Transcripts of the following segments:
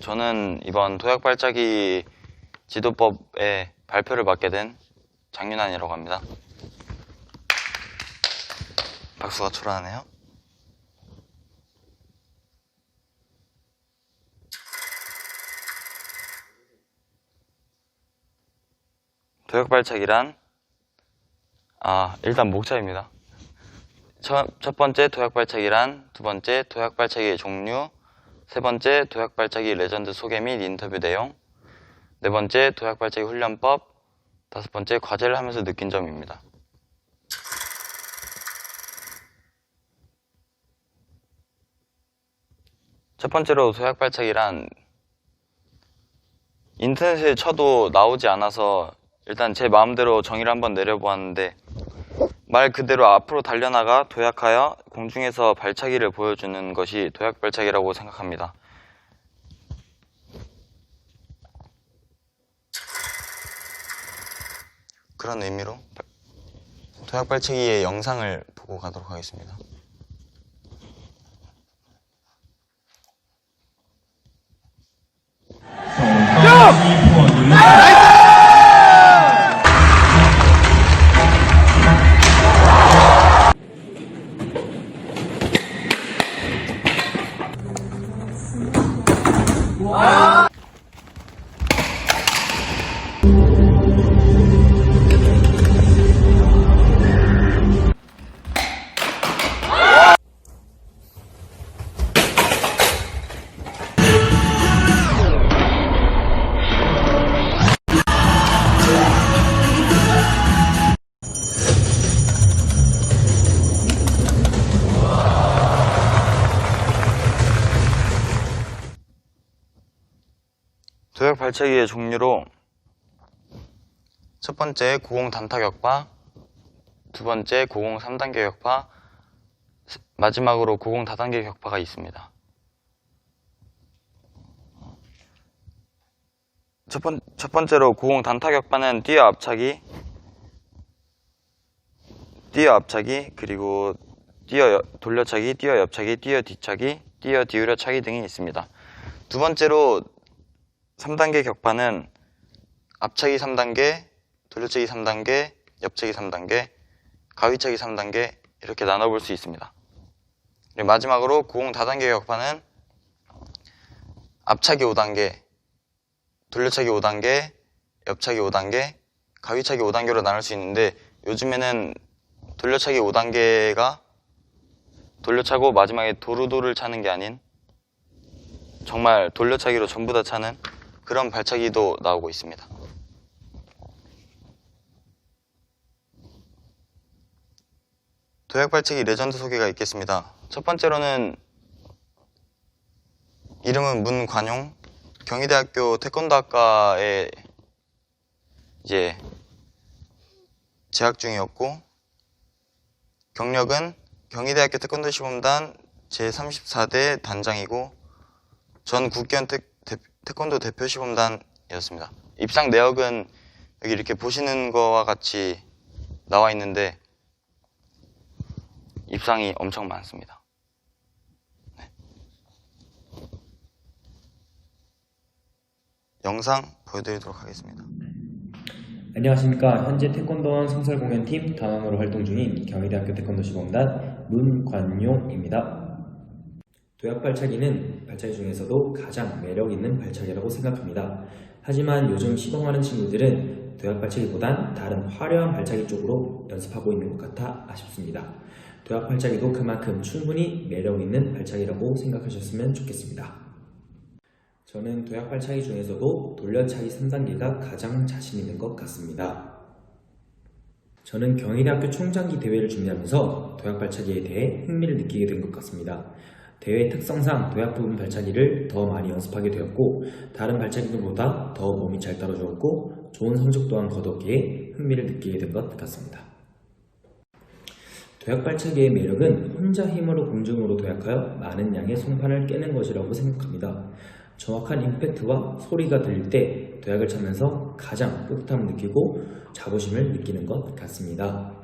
저는 이번 도약 발차기 지도법의 발표를 맡게 된 장윤환이라고 합니다. 박수가 초라하네요. 도약 발차기란 아 일단 목차입니다. 첫, 첫 번째 도약 발차기란 두 번째 도약 발차기의 종류 세 번째 도약 발차기 레전드 소개 및 인터뷰 내용 네 번째 도약 발차기 훈련법 다섯 번째 과제를 하면서 느낀 점입니다. 첫 번째로 도약 발차기란 인터넷에 쳐도 나오지 않아서 일단 제 마음대로 정의를 한번 내려보았는데 말 그대로 앞으로 달려나가 도약하여 공중에서 발차기를 보여주는 것이 도약 발차기라고 생각합니다. 그런 의미로 발- 도약 발차기의 영상을 보고 가도록 하겠습니다. 이 好 도약 발차기의 종류로 첫 번째 고공 단타 격파, 두 번째 고공 3단계 격파, 스- 마지막으로 고공 다단계 격파가 있습니다. 첫, 번, 첫 번째로 고공 단타 격파는 뛰어 앞차기, 뛰어 앞차기, 그리고 뛰어 여- 돌려차기, 뛰어 옆차기, 뛰어 뒤차기, 뛰어 뒤우려차기 등이 있습니다. 두 번째로 3단계 격파는 앞차기 3단계, 돌려차기 3단계, 옆차기 3단계, 가위차기 3단계 이렇게 나눠볼 수 있습니다. 마지막으로 고공 다단계 격파는 앞차기 5단계, 돌려차기 5단계, 옆차기 5단계, 가위차기 5단계로 나눌 수 있는데 요즘에는 돌려차기 5단계가 돌려차고 마지막에 도루도를 차는 게 아닌 정말 돌려차기로 전부 다 차는 그런 발차기도 나오고 있습니다. 도약 발차기 레전드 소개가 있겠습니다. 첫 번째로는 이름은 문관용 경희대학교 태권도학과에 이제 재학 중이었고 경력은 경희대학교 태권도 시범단 제34대 단장이고 전 국견 태, 대- 태권도 대표 시범단이었습니다. 입상 내역은 여기 이렇게 보시는 거와 같이 나와 있는데 입상이 엄청 많습니다. 네. 영상 보여드리도록 하겠습니다. 안녕하십니까. 현재 태권도원 성설공연팀 단원으로 활동 중인 경희대학교 태권도 시범단 문관용입니다. 도약 발차기는 발차기 중에서도 가장 매력 있는 발차기라고 생각합니다. 하지만 요즘 시동하는 친구들은 도약 발차기보단 다른 화려한 발차기 쪽으로 연습하고 있는 것 같아 아쉽습니다. 도약 발차기도 그만큼 충분히 매력 있는 발차기라고 생각하셨으면 좋겠습니다. 저는 도약 발차기 중에서도 돌려차기 3단계가 가장 자신 있는 것 같습니다. 저는 경희대학교 총장기 대회를 준비하면서 도약 발차기에 대해 흥미를 느끼게 된 것 같습니다. 대회 특성상 도약 부분 발차기를 더 많이 연습하게 되었고 다른 발차기들보다 더 몸이 잘 따라주었고 좋은 성적 또한 거뒀기에 흥미를 느끼게 된 것 같습니다. 도약 발차기의 매력은 혼자 힘으로 공중으로 도약하여 많은 양의 송판을 깨는 것이라고 생각합니다. 정확한 임팩트와 소리가 들릴 때 도약을 차면서 가장 뿌듯함을 느끼고 자부심을 느끼는 것 같습니다.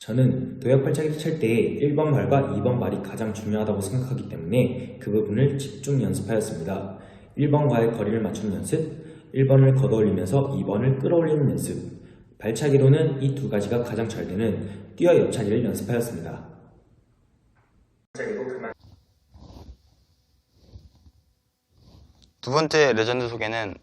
저는 도약 발차기 찰때 1번 말과 2번 말이 가장 중요하다고 생각하기 때문에 그 부분을 집중 연습하였습니다. 1번과의 거리를 맞추는 연습, 1번을 걷어올리면서 2번을 끌어올리는 연습, 발차기로는 이 두 가지가 가장 잘 되는 뛰어 옆차기를 연습하였습니다. 두 번째 레전드 소개는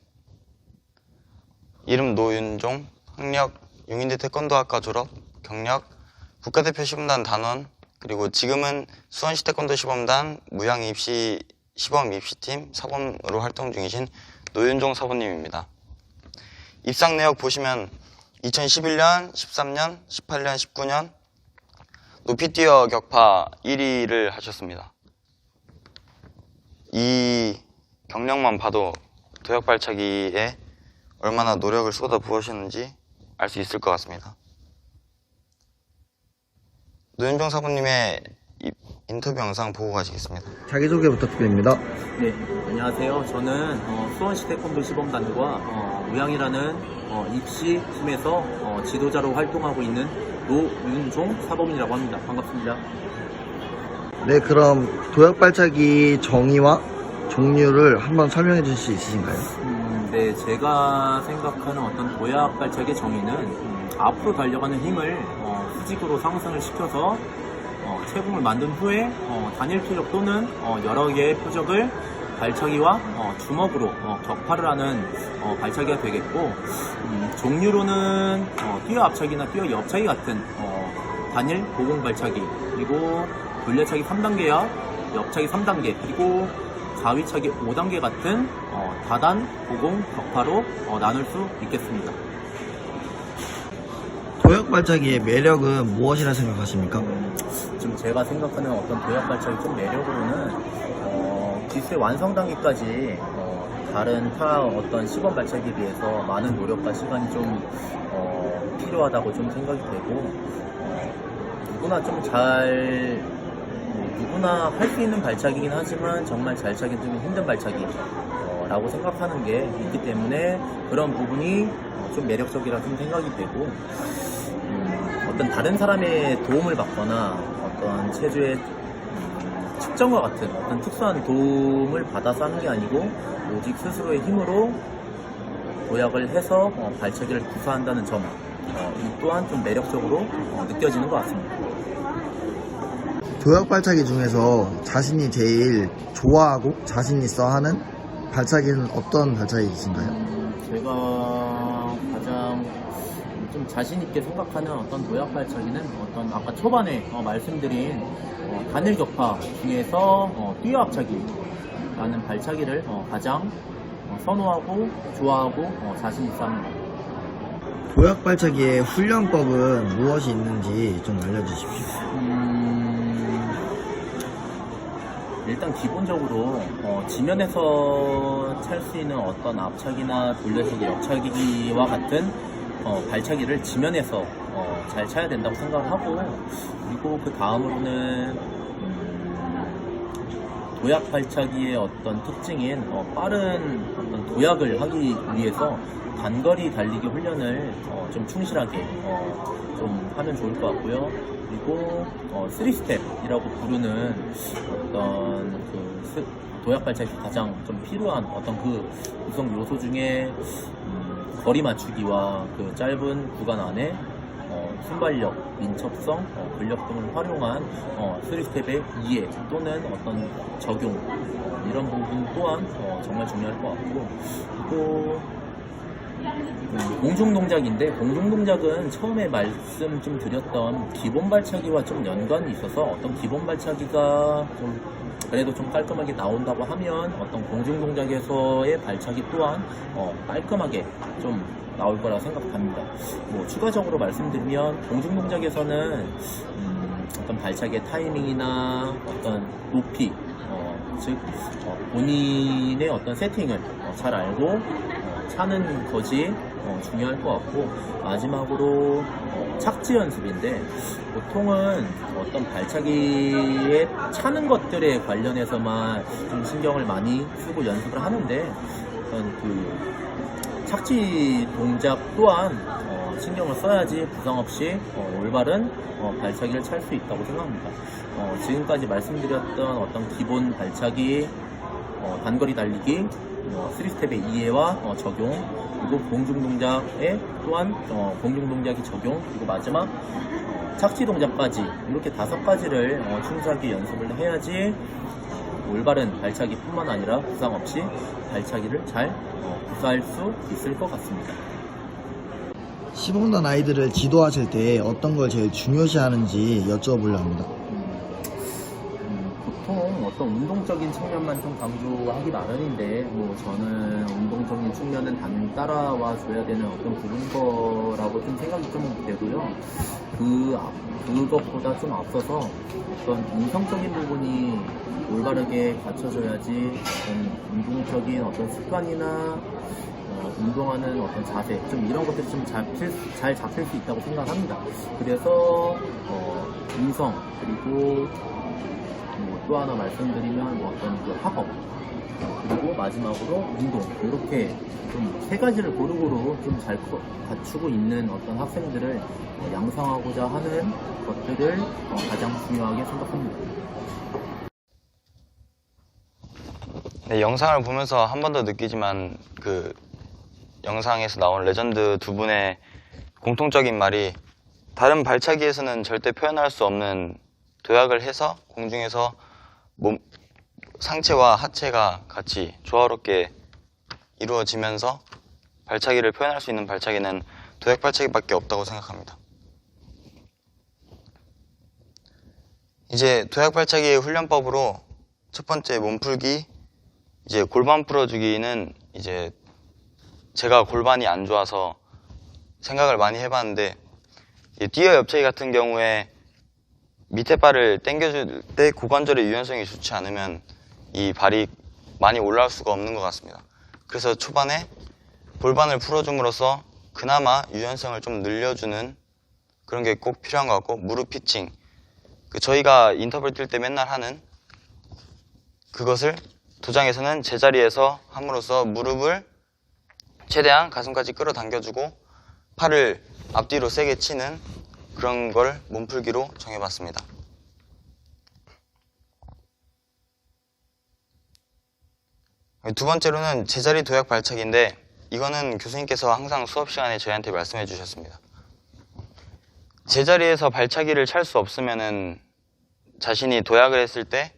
이름 노윤종, 학력 용인대 태권도학과 졸업, 경력 국가대표 시범단 단원, 그리고 지금은 수원시 태권도 시범단 무양 입시 시범 입시팀 사범으로 활동 중이신 노윤종 사범님입니다. 입상 내역 보시면 2011년, 13년, 18년, 19년 높이 뛰어 격파 1위를 하셨습니다. 이 경력만 봐도 도약 발차기에 얼마나 노력을 쏟아 부으셨는지 알 수 있을 것 같습니다. 노현정 사부님의 이- 인터뷰 영상 보고 가시겠습니다. 자기소개 부탁드립니다. 네, 안녕하세요. 저는 어, 수원시 태권도 시범단과 어, 우양이라는 어, 입시 팀에서 어, 지도자로 활동하고 있는 노윤종 사범이라고 합니다. 반갑습니다. 네, 그럼 도약발차기 정의와 종류를 한번 설명해 주실 수 있으신가요? 음, 네, 제가 생각하는 어떤 도약 발차기의 정의는 음, 앞으로 달려가는 힘을 어, 수직으로 상승을 시켜서 어, 체공을 만든 후에 어, 단일 표적 또는 어, 여러 개의 표적을 발차기와 어, 주먹으로 어, 격파를 하는 어, 발차기가 되겠고 음, 종류로는 어, 뛰어 앞차기나 뛰어 옆차기 같은 어, 단일 고공 발차기 그리고 돌려차기 3단계와 옆차기 3단계 그리고 가위차기 5단계 같은 어, 다단 고공 격파로 어, 나눌 수 있겠습니다. 도약발차기의 매력은 무엇이라 생각하십니까? 지금 제가 생각하는 어떤 도약 발차기 좀 매력으로는 어, 기술의 완성 단계까지 어, 다른 타 어떤 시범 발차기에 비해서 많은 노력과 시간이 좀 어, 필요하다고 좀 생각이 되고 어, 누구나 좀잘 누구나 할 수 있는 발차기긴 하지만 정말 잘 차기 좀 힘든 발차기 어, 라고 생각하는 게 있기 때문에 그런 부분이 어, 좀 매력적이라 좀 생각이 되고 음, 어떤 다른 사람의 도움을 받거나 어떤 체조의 음, 측정과 같은 어떤 특수한 도움을 받아서 하는 게 아니고 오직 스스로의 힘으로 도약을 해서 어, 발차기를 구사한다는 점, 어, 이 또한 좀 매력적으로 어, 느껴지는 것 같습니다. 도약 발차기 중에서 자신이 제일 좋아하고 자신 있어 하는 발차기는 어떤 발차기이신가요? 제가 자신 있게 생각하는 어떤 도약 발차기는 어떤 아까 초반에 어, 말씀드린 어, 단일 격파 중에서 어, 뛰어 앞차기라는 발차기를 어, 가장 어, 선호하고 좋아하고 어, 자신 있어 합니다. 도약 발차기의 훈련법은 무엇이 있는지 좀 알려주십시오. 음, 일단 기본적으로 어, 지면에서 찰 수 있는 어떤 앞차기나 돌려차기, 옆차기와 같은 어, 발차기를 지면에서 어, 잘 차야 된다고 생각을 하고 그리고 그 다음으로는 음, 도약 발차기의 어떤 특징인 어, 빠른 어떤 도약을 하기 위해서 단거리 달리기 훈련을 어, 좀 충실하게 어, 좀 하면 좋을 것 같고요. 그리고 어, 3스텝이라고 부르는 어떤 그 스- 도약 발차기에서 가장 좀 필요한 어떤 그 구성 요소 중에 음, 거리 맞추기와 그 짧은 구간 안에 어, 순발력, 민첩성, 어, 근력 등을 활용한 어, 3스텝의 이해 또는 어떤 적용 어, 이런 부분 또한 어, 정말 중요할 것 같고. 또 음, 공중 동작인데 공중 동작은 처음에 말씀 좀 드렸던 기본 발차기와 좀 연관이 있어서 어떤 기본 발차기가 좀 그래도 좀 깔끔하게 나온다고 하면 어떤 공중 동작에서의 발차기 또한 어, 깔끔하게 좀 나올 거라고 생각합니다. 뭐 추가적으로 말씀드리면 공중 동작에서는 음, 어떤 발차기의 타이밍이나 어떤 높이 어, 즉 어, 본인의 어떤 세팅을 어, 잘 알고 어, 차는 것이 어, 중요할 것 같고 마지막으로 어, 착지 연습인데 보통은 어떤 발차기에 차는 것들에 관련해서만 좀 신경을 많이 쓰고 연습을 하는데 어떤 그 착지 동작 또한 어, 신경을 써야지 부상 없이 어, 올바른 어, 발차기를 찰 수 있다고 생각합니다. 어, 지금까지 말씀드렸던 어떤 기본 발차기, 어, 단거리 달리기, 어, 3스텝의 이해와 어, 적용, 그리고 공중 동작에 또한 어, 공중 동작의 적용, 그리고 마지막 어, 착지 동작까지 이렇게 다섯 가지를 어, 충실하게 연습을 해야지 어, 올바른 발차기뿐만 아니라 부상 없이 발차기를 잘 어, 구사할 수 있을 것 같습니다. 시범단 아이들을 지도하실 때 어떤 걸 제일 중요시 하는지 여쭤보려 합니다. 어떤 운동적인 측면만 좀 강조하기 마련인데 뭐 저는 운동적인 측면은 당연히 따라와 줘야 되는 어떤 부분 거라고 좀 생각이 좀 되고요. 그 앞- 그것보다 좀 앞서서 어떤 인성적인 부분이 올바르게 갖춰져야지 어떤 운동적인 어떤 습관이나 어, 운동하는 어떤 자세 좀 이런 것들이 좀 잡힐, 수- 잘 잡힐 수 있다고 생각합니다. 그래서 어, 인성 그리고 뭐 또 하나 말씀드리면 뭐 어떤 그 학업 그리고 마지막으로 운동 이렇게 좀 세 가지를 고루고루 좀 잘 갖추고 있는 어떤 학생들을 어, 양성하고자 하는 것들을 어, 가장 중요하게 생각합니다. 네, 영상을 보면서 한 번 더 느끼지만 그 영상에서 나온 레전드 두 분의 공통적인 말이 다른 발차기에서는 절대 표현할 수 없는 도약을 해서 공중에서 몸 상체와 하체가 같이 조화롭게 이루어지면서 발차기를 표현할 수 있는 발차기는 도약 발차기밖에 없다고 생각합니다. 이제 도약 발차기의 훈련법으로 첫 번째 몸풀기 이제 골반 풀어주기는 이제 제가 골반이 안 좋아서 생각을 많이 해봤는데 이 뛰어 옆차기 같은 경우에 밑에 발을 당겨줄 때 고관절의 유연성이 좋지 않으면 이 발이 많이 올라올 수가 없는 것 같습니다. 그래서 초반에 골반을 풀어줌으로써 그나마 유연성을 좀 늘려주는 그런 게 꼭 필요한 것 같고 무릎 피칭 그 저희가 인터벌 뛸 때 맨날 하는 그것을 도장에서는 제자리에서 함으로써 무릎을 최대한 가슴까지 끌어당겨주고 팔을 앞뒤로 세게 치는 그런 걸 몸풀기로 정해봤습니다. 두 번째로는 제자리 도약 발차기인데 이거는 교수님께서 항상 수업 시간에 저희한테 말씀해 주셨습니다. 제자리에서 발차기를 찰 수 없으면은 자신이 도약을 했을 때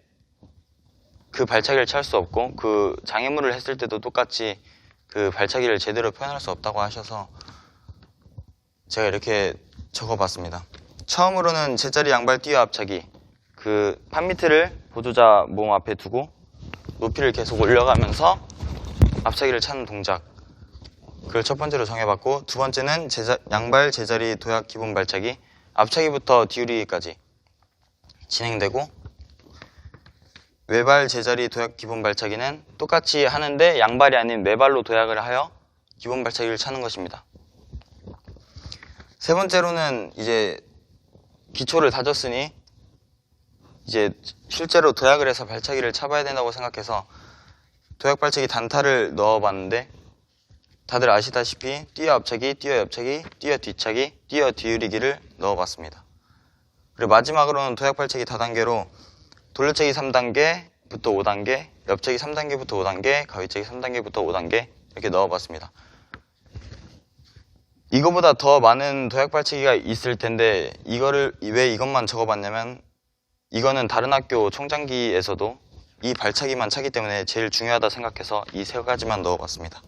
그 발차기를 찰 수 없고 그 장애물을 했을 때도 똑같이 그 발차기를 제대로 표현할 수 없다고 하셔서 제가 이렇게 적어봤습니다. 처음으로는 제자리 양발 뛰어 앞차기 그 판미트를 보조자 몸 앞에 두고 높이를 계속 올려가면서 앞차기를 차는 동작 그걸 첫 번째로 정해봤고 두 번째는 제자- 양발 제자리 도약 기본 발차기 앞차기부터 뒤우리기까지 진행되고 외발 제자리 도약 기본 발차기는 똑같이 하는데 양발이 아닌 외발로 도약을 하여 기본 발차기를 차는 것입니다. 세 번째로는 이제 기초를 다졌으니 이제 실제로 도약을 해서 발차기를 차봐야 된다고 생각해서 도약 발차기 단타를 넣어봤는데 다들 아시다시피 뛰어 앞차기, 뛰어 옆차기, 뛰어 뒤차기, 뛰어 뒤우리기를 넣어봤습니다. 그리고 마지막으로는 도약 발차기 다단계로 돌려차기 3단계부터 5단계, 옆차기 3단계부터 5단계, 가위차기 3단계부터 5단계 이렇게 넣어봤습니다. 이거보다 더 많은 도약 발차기가 있을 텐데 이거를 왜 이것만 적어봤냐면 이거는 다른 학교 총장기에서도 이 발차기만 차기 때문에 제일 중요하다 생각해서 이 세 가지만 넣어봤습니다.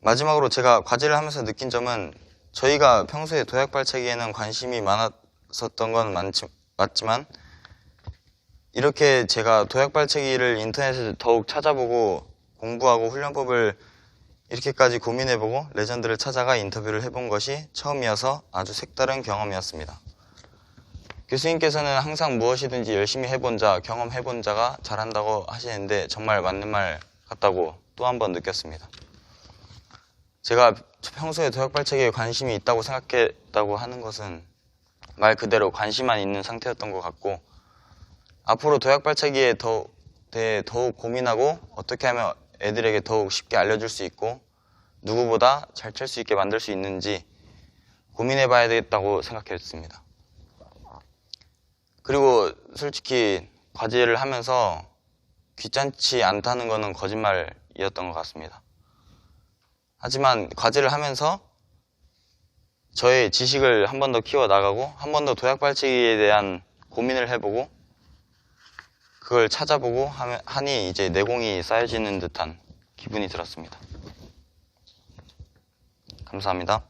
마지막으로 제가 과제를 하면서 느낀 점은 저희가 평소에 도약 발차기에는 관심이 많았었던 건 많지, 맞지만 이렇게 제가 도약 발차기를 인터넷에서 더욱 찾아보고 공부하고 훈련법을 이렇게까지 고민해보고 레전드를 찾아가 인터뷰를 해본 것이 처음이어서 아주 색다른 경험이었습니다. 교수님께서는 항상 무엇이든지 열심히 해본 자, 경험해본 자가 잘한다고 하시는데 정말 맞는 말 같다고 또 한 번 느꼈습니다. 제가 평소에 도약 발차기에 관심이 있다고 생각했다고 하는 것은 말 그대로 관심만 있는 상태였던 것 같고 앞으로 도약 발차기에 더, 대해 더욱 고민하고 어떻게 하면 애들에게 더욱 쉽게 알려줄 수 있고 누구보다 잘칠수 있게 만들 수 있는지 고민해 봐야 되겠다고 생각했습니다. 그리고 솔직히 과제를 하면서 귀찮지 않다는 것은 거짓말이었던 것 같습니다. 하지만 과제를 하면서 저의 지식을 한 번 더 키워 나가고 한 번 더 도약 발치기에 대한 고민을 해보고 그걸 찾아보고 하니 이제 내공이 쌓여지는 듯한 기분이 들었습니다. 감사합니다.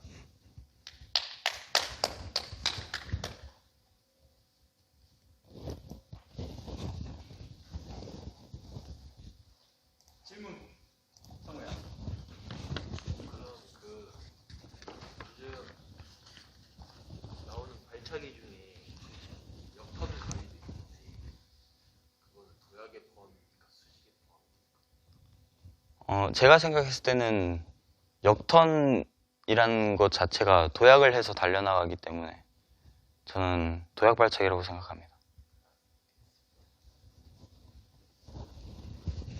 어, 제가 생각했을 때는 역턴이라는 것 자체가 도약을 해서 달려나가기 때문에 저는 도약 발차기라고 생각합니다.